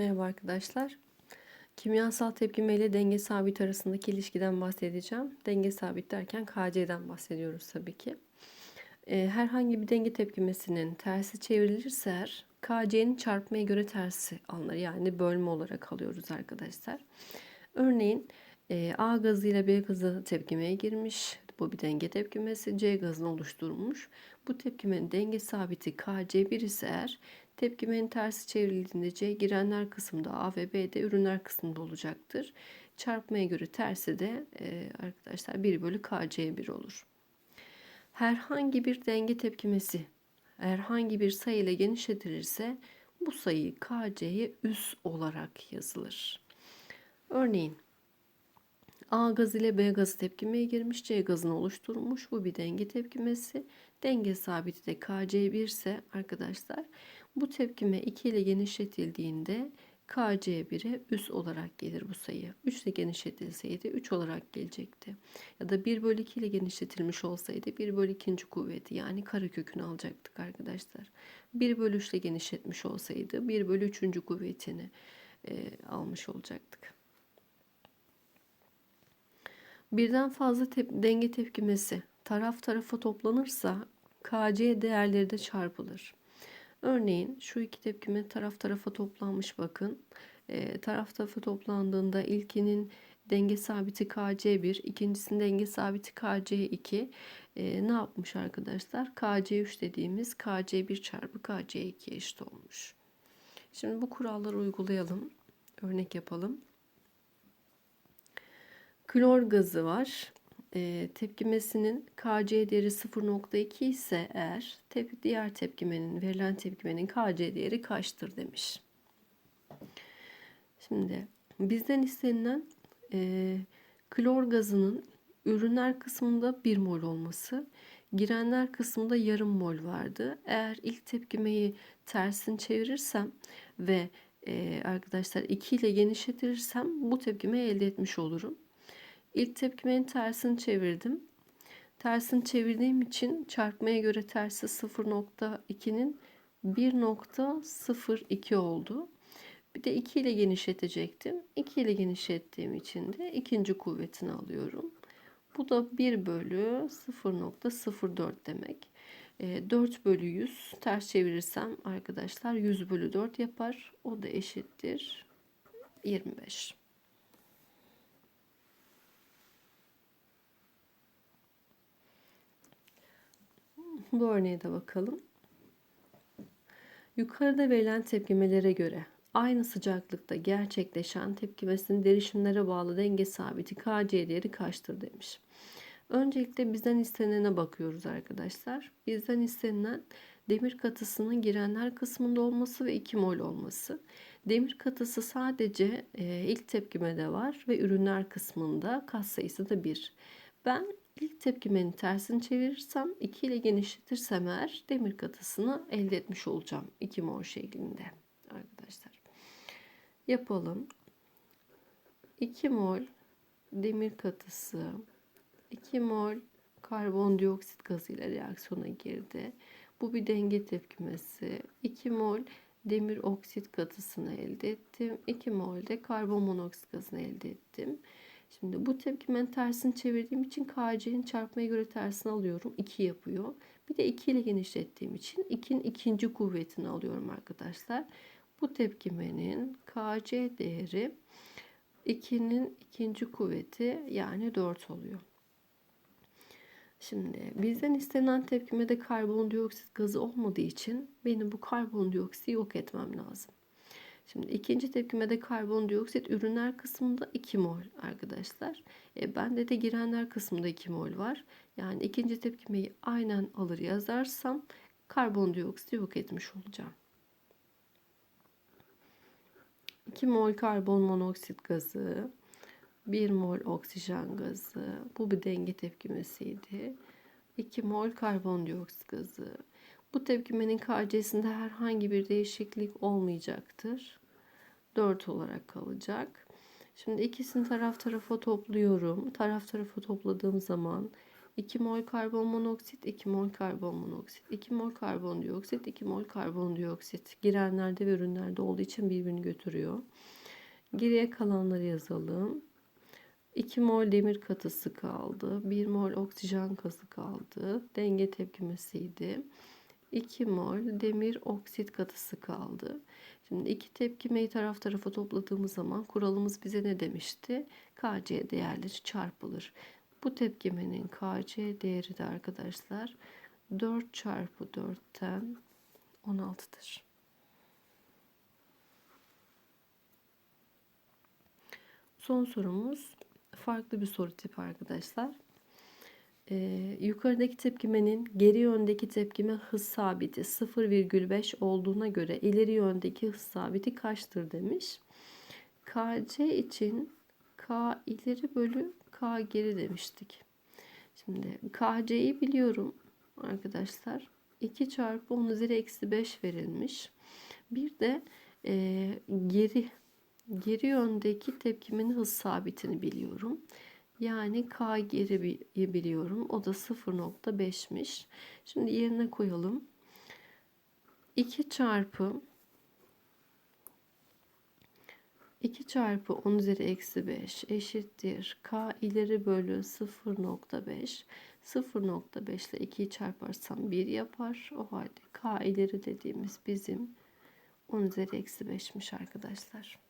Merhaba arkadaşlar. Kimyasal tepkime ile denge sabit arasındaki ilişkiden bahsedeceğim. Denge sabit derken KC'den bahsediyoruz tabii ki. Ee, herhangi bir denge tepkimesinin tersi çevrilirse eğer KC'nin çarpmaya göre tersi alınır. Yani bölme olarak alıyoruz arkadaşlar. Örneğin e, A gazı ile B gazı tepkimeye girmiş. Bu bir denge tepkimesi. C gazını oluşturmuş. Bu tepkimenin denge sabiti KC1 ise eğer tepkimenin tersi çevrildiğinde C girenler kısmında A ve B de ürünler kısmında olacaktır. Çarpmaya göre tersi de e, arkadaşlar 1 bölü KC1 olur. Herhangi bir denge tepkimesi herhangi bir sayı ile genişletilirse bu sayı KC'ye üs olarak yazılır. Örneğin A gazı ile B gazı tepkimeye girmiş, C gazını oluşturmuş. Bu bir denge tepkimesi. Denge sabiti de KC1 ise arkadaşlar bu tepkime 2 ile genişletildiğinde KC1'e üs olarak gelir bu sayı. 3 ile genişletilseydi 3 olarak gelecekti. Ya da 1 bölü 2 ile genişletilmiş olsaydı 1 bölü 2. kuvveti yani karekökünü alacaktık arkadaşlar. 1 bölü 3 ile genişletmiş olsaydı 1 bölü 3. kuvvetini e, almış olacaktık. Birden fazla tep denge tepkimesi taraf tarafa toplanırsa KC değerleri de çarpılır. Örneğin şu iki tepkime taraf tarafa toplanmış bakın. E, taraf tarafa toplandığında ilkinin denge sabiti KC1, ikincisinin denge sabiti KC2. E, ne yapmış arkadaşlar? KC3 dediğimiz KC1 çarpı KC2 eşit olmuş. Şimdi bu kuralları uygulayalım. Örnek yapalım. Klor gazı var. E, tepkimesinin Kc değeri 0.2 ise eğer tep diğer tepkimenin verilen tepkimenin Kc değeri kaçtır demiş. Şimdi bizden istenilen e, klor gazının ürünler kısmında 1 mol olması, girenler kısmında yarım mol vardı. Eğer ilk tepkimeyi tersini çevirirsem ve e, arkadaşlar 2 ile genişletirsem bu tepkimeyi elde etmiş olurum. İlk tepkimenin tersini çevirdim. Tersini çevirdiğim için çarpmaya göre tersi 0.2'nin 1.02 oldu. Bir de 2 ile genişletecektim. 2 ile genişlettiğim için de ikinci kuvvetini alıyorum. Bu da 1 bölü 0.04 demek. 4 e, bölü 100 ters çevirirsem arkadaşlar 100 bölü 4 yapar. O da eşittir 25. Bu örneğe de bakalım. Yukarıda verilen tepkimelere göre aynı sıcaklıkta gerçekleşen tepkimesinin derişimlere bağlı denge sabiti Kc değeri kaçtır demiş. Öncelikle bizden istenene bakıyoruz arkadaşlar. Bizden istenilen demir katısının girenler kısmında olması ve 2 mol olması. Demir katısı sadece e, ilk tepkimede var ve ürünler kısmında kat sayısı da 1. Ben İlk tepkimenin tersini çevirirsem 2 ile genişletirsem eğer demir katısını elde etmiş olacağım. 2 mol şeklinde arkadaşlar. Yapalım. 2 mol demir katısı 2 mol karbondioksit gazı ile reaksiyona girdi. Bu bir denge tepkimesi. 2 mol demir oksit katısını elde ettim. 2 mol de karbon monoksit gazını elde ettim. Şimdi bu tepkimenin tersini çevirdiğim için KC'nin çarpmaya göre tersini alıyorum. 2 yapıyor. Bir de 2 ile genişlettiğim için 2'nin ikinci kuvvetini alıyorum arkadaşlar. Bu tepkimenin KC değeri 2'nin ikinci kuvveti yani 4 oluyor. Şimdi bizden istenen tepkimede karbondioksit gazı olmadığı için benim bu karbondioksiti yok etmem lazım. Şimdi ikinci tepkimede karbondioksit ürünler kısmında 2 mol arkadaşlar. E, bende de girenler kısmında 2 mol var. Yani ikinci tepkimeyi aynen alır yazarsam karbondioksiti yok etmiş olacağım. 2 mol karbon monoksit gazı, 1 mol oksijen gazı. Bu bir denge tepkimesiydi. 2 mol karbondioksit gazı. Bu tepkimenin KC'sinde herhangi bir değişiklik olmayacaktır. 4 olarak kalacak. Şimdi ikisini taraf tarafa topluyorum. Taraf tarafa topladığım zaman 2 mol karbon monoksit, 2 mol karbon monoksit, 2 mol karbondioksit, 2 mol karbondioksit. Girenlerde ve ürünlerde olduğu için birbirini götürüyor. Geriye kalanları yazalım. 2 mol demir katısı kaldı. 1 mol oksijen kazı kaldı. Denge tepkimesiydi. 2 mol demir oksit katısı kaldı. Şimdi iki tepkimeyi taraf tarafa topladığımız zaman kuralımız bize ne demişti? Kc değerleri çarpılır. Bu tepkimenin Kc değeri de arkadaşlar 4 çarpı 4'ten 16'dır. Son sorumuz farklı bir soru tipi arkadaşlar. Ee, yukarıdaki tepkimenin geri yöndeki tepkime hız sabiti 0,5 olduğuna göre ileri yöndeki hız sabiti kaçtır demiş. KC için K ileri bölü K geri demiştik. Şimdi KC'yi biliyorum arkadaşlar. 2 çarpı 10 üzeri eksi 5 verilmiş. Bir de e, geri geri yöndeki tepkimin hız sabitini biliyorum. Yani K geri biliyorum. O da 0.5'miş. Şimdi yerine koyalım. 2 çarpı 2 çarpı 10 üzeri eksi 5 eşittir. K ileri bölü 0.5. 0.5 ile 2'yi çarparsam 1 yapar. O halde K ileri dediğimiz bizim 10 üzeri eksi 5'miş arkadaşlar.